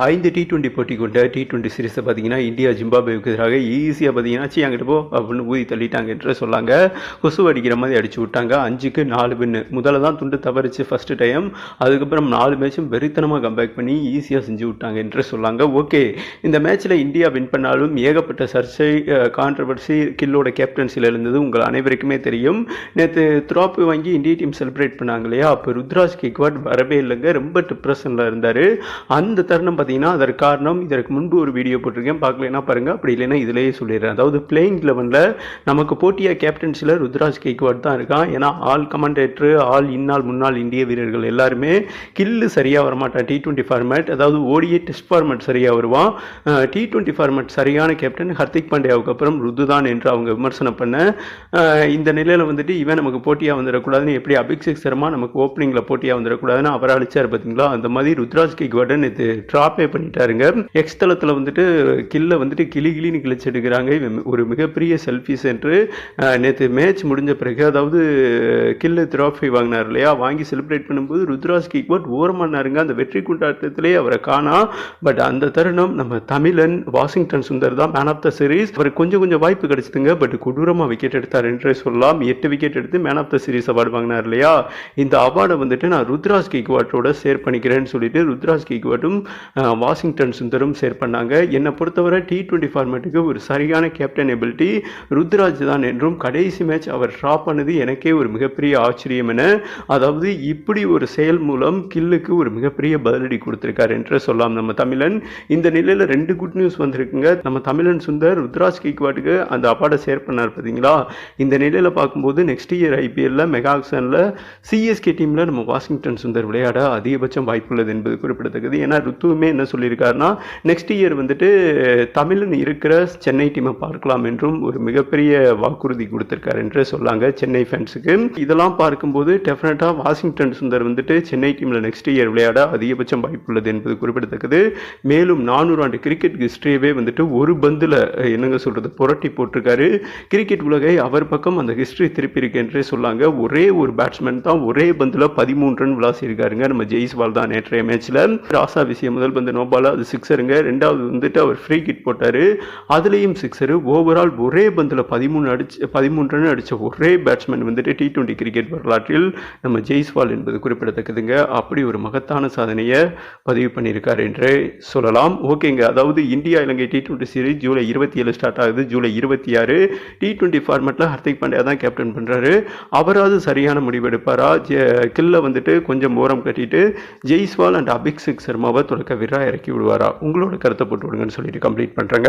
ஐந்து T twenty போட்டி கொண்ட டி டுவெண்ட்டி சீரீஸை பார்த்தீங்கன்னா இந்தியா ஜிம்பாபேவுக்கு எதிராக ஈஸியாக பார்த்தீங்கன்னா சி அங்கிட்டு போ அப்படின்னு ஊதி தள்ளிட்டாங்க என்று சொல்லாங்க. கொசு அடிக்கிற மாதிரி அடிச்சு விட்டாங்க. அஞ்சுக்கு நாலு பின்னு முதல்ல தான் துண்டு தவறிச்சு ஃபஸ்ட்டு டைம் அதுக்கப்புறம் நாலு மேட்சும் வெறித்தனமாக கம்பேக் பண்ணி ஈஸியாக செஞ்சு விட்டாங்க என்று சொல்லாங்க. ஓகே இந்த மேட்ச்சில் இந்தியா வின் பண்ணாலும் ஏகப்பட்ட சர்ச்சை கான்ட்ரவர்சி கில்லோட கேப்டன்சியில் இருந்தது உங்கள் அனைவருக்குமே தெரியும். நேற்று த்ராப்பு வாங்கி இந்திய டீம் செலிப்ரேட் பண்ணாங்க இல்லையா? அப்போ ருத்ராஜ் கேக்வாட் வரவே இல்லைங்க. ரொம்ப டிப்ரெஷனில் இருந்தார். அந்த தருணம் பார்த்தீங்கன்னா அதற்கு காரணம் இதற்கு முன்பு ஒரு வீடியோ போட்டிருக்கேன். பார்க்கலனா பாருங்கள் அப்படி இல்லைன்னா இதிலேயே சொல்லிடுறேன். அதாவது பிளேயிங் லெவனில் நமக்கு போட்டியாக கேப்டன்சியில் ருத்ராஜ் கேக்வாட் தான் இருக்கான். ஏன்னா ஆல் கமாண்டேட்டரு ஆல் இன்னால் முன்னாள் இந்திய வீரர்கள் எல்லாருமே கில்லு சரியாக வரமாட்டான். டி டுவெண்ட்டி ஃபார்மேட் அதாவது ஓடிஏ டெஸ்ட் ஃபார்மேட் சரியாக வருவான். டி டுவெண்ட்டி ஃபார்மேட் சரியான கேப்டன் ஹர்திக் பாண்டியாவுக்கு அப்புறம் ருது தான் என்று அவங்க விமர்சனம் பண்ண இந்த நிலையில் வந்துட்டு இவன் நமக்கு போட்டியாக வந்துடக்கூடாதுன்னு எப்படி அபிஷேக் சர்மா நமக்கு ஓப்பனிங்கில் போட்டியாக வந்துடக்கூடாதுன்னு அவர் அழிச்சார் பார்த்தீங்களா? அந்த மாதிரி ருத்ராஜ் கேக்வாடன் இது ட்ராப் ட்ராப்பே பண்ணிட்டாருங்க. எக்ஸ் தளத்தில் வந்துட்டு கில்ல வந்துட்டு கிளி கிளின்னு கிழிச்செடுக்கிறாங்க. ஒரு மிகப்பெரிய செல்ஃபி சென்று நேற்று மேட்ச் முடிஞ்ச பிறகு அதாவது கில்லு திராஃபி வாங்கினார் இல்லையா? வாங்கி செலிப்ரேட் பண்ணும்போது ருத்ராஜ் கேக்வாட் ஓரமானாருங்க. அந்த வெற்றி கொண்டாட்டத்திலே அவரை காணா. பட் அந்த தருணம் நம்ம தமிழன் வாஷிங்டன் சுந்தர் தான் மேன் ஆஃப் த சீரீஸ் அவருக்கு கொஞ்சம் கொஞ்சம் வாய்ப்பு கிடைச்சிதுங்க. பட் கொடூரமாக விக்கெட் எடுத்தார் என்றே சொல்லலாம். எட்டு விக்கெட் எடுத்து man of the series award வாங்கினார் இல்லையா? இந்த அவார்டை வந்துட்டு நான் ருத்ராஸ் கிக்வாட்டோட ஷேர் பண்ணிக்கிறேன்னு சொல்லிட்டு ருத்ராஸ் கிக்வாட்டும் வாஷிங்டன் சுந்தரும் ஷேர் பண்ணாங்க என்னை பொறுத்தவரை டி டுவெண்ட்டி ஃபார்மேட்டுக்கு ஒரு சரியான கேப்டன் எபிலிட்டி ருத்ராஜ் தான் என்றும் கடைசி மேட்ச் அவர் ட்ராப் பண்ணது எனக்கே ஒரு மிகப்பெரிய ஆச்சரியம் என அதாவது இப்படி ஒரு செயல் மூலம் கில்லுக்கு ஒரு மிகப்பெரிய பதிலடி கொடுத்துருக்காரு என்று சொல்லலாம் நம்ம தமிழன். இந்த நிலையில் ரெண்டு குட் நியூஸ் வந்திருக்குங்க. நம்ம தமிழன் சுந்தர் ருத்ராஜ் கேக்வாட்டுக்கு அந்த அப்பாடை ஷேர் பண்ணார் பார்த்தீங்களா இந்த நிலையில் பார்க்கும்போது நெக்ஸ்ட் இயர் ஐபிஎல்ல மெகாக்சனில் சிஎஸ்கே டீமில் நம்ம வாஷிங்டன் சுந்தர் விளையாட அதிகபட்சம் வாய்ப்புள்ளது என்பது குறிப்பிடத்தக்கது. ஏன்னா ருத்துவுமே என்ன சொல்லியிருக்காருன்னா நெக்ஸ்ட் இயர் வந்துட்டு தமிழன் இருக்கிற சென்னை டீமை பார்க்கலாம் என்றும் ஒரு மிகப்பெரிய வாக்குறுதி கொடுத்திருக்காரு என்று சொல்லாங்க சென்னை ஃபேன்ஸுக்கு இதெல்லாம் பார்க்கும்போது டெஃபினட்டாக வாஷிங்டன் சுந்தர் வந்துட்டு சென்னை டீமில் நெக்ஸ்ட் இயர் விளையாட அதிகபட்சம் வாய்ப்புள்ளது என்பது குறிப்பிடத்தக்கது. மேலும் நானூறு ஆண்டு கிரிக்கெட் ஹிஸ்டரியவே வந்துட்டு ஒரு பந்தில் என்னங்க சொல்கிறது புரட்டி போட்டிருக்காரு. கிரிக்கெட் உலகை அவர் பக்கம் அந்த ஹிஸ்டரி திருப்பி இருக்கு என்றே சொல்லாங்க. ஒரே ஒரு பேட்ஸ்மேன் தான் ஒரே பந்தில் பதிமூன்று ரன் விளாசியிருக்காருங்க. நம்ம ஜெய்ஸ்வால் தான் நேற்றைய மேட்ச்சில் ராசா விஷயம் முதல் பந்து நோபால் அது சிக்ஸருங்க ரெண்டாவது வந்துட்டு அவர் ஃப்ரீ கிட் போட்டார். அதுலேயும் சிக்ஸரு ஓவரால் ஒரே பந்தில் பதிமூணு அடிச்சு பதிமூணு ரன் அடித்த ஒரே பேட்ஸ்மேன் வந்துட்டு டி டுவெண்ட்டி கிரிக்கெட் வரலாற்றில் நம்ம ஜெய்ஸ்வால் என்பது குறிப்பிடத்தக்கதுங்க. அப்படி ஒரு மகத்தான சாதனையை பதிவு பண்ணியிருக்கார் என்றே சொல்லலாம். ஓகேங்க அதாவது India Ilangai T twenty series July இருபத்தி ஏழு ஸ்டார்ட் ஆகுது. ஜூலை இருபத்தி ஆறு. டி டுவெண்ட்டி ஃபார்மேட்டில் ஹர்திக் பாண்டியா தான் கேப்டன் பண்ணுறாரு அவராவது சரியான முடிவு எடுப்பாரா? கில்ல வந்துட்டு கொஞ்சம் ஓரம் கட்டிட்டு ஜெய்ஸ்வால் அண்ட் அபிஷேக் சர்மாவை தொடக்க ஸ்ட்ரைட்டாக இறக்கி விடுவாரா? உங்களோட கருத்தை போட்டு விடுங்கன்னு சொல்லிட்டு கம்ப்ளீட் பண்ணுறாங்க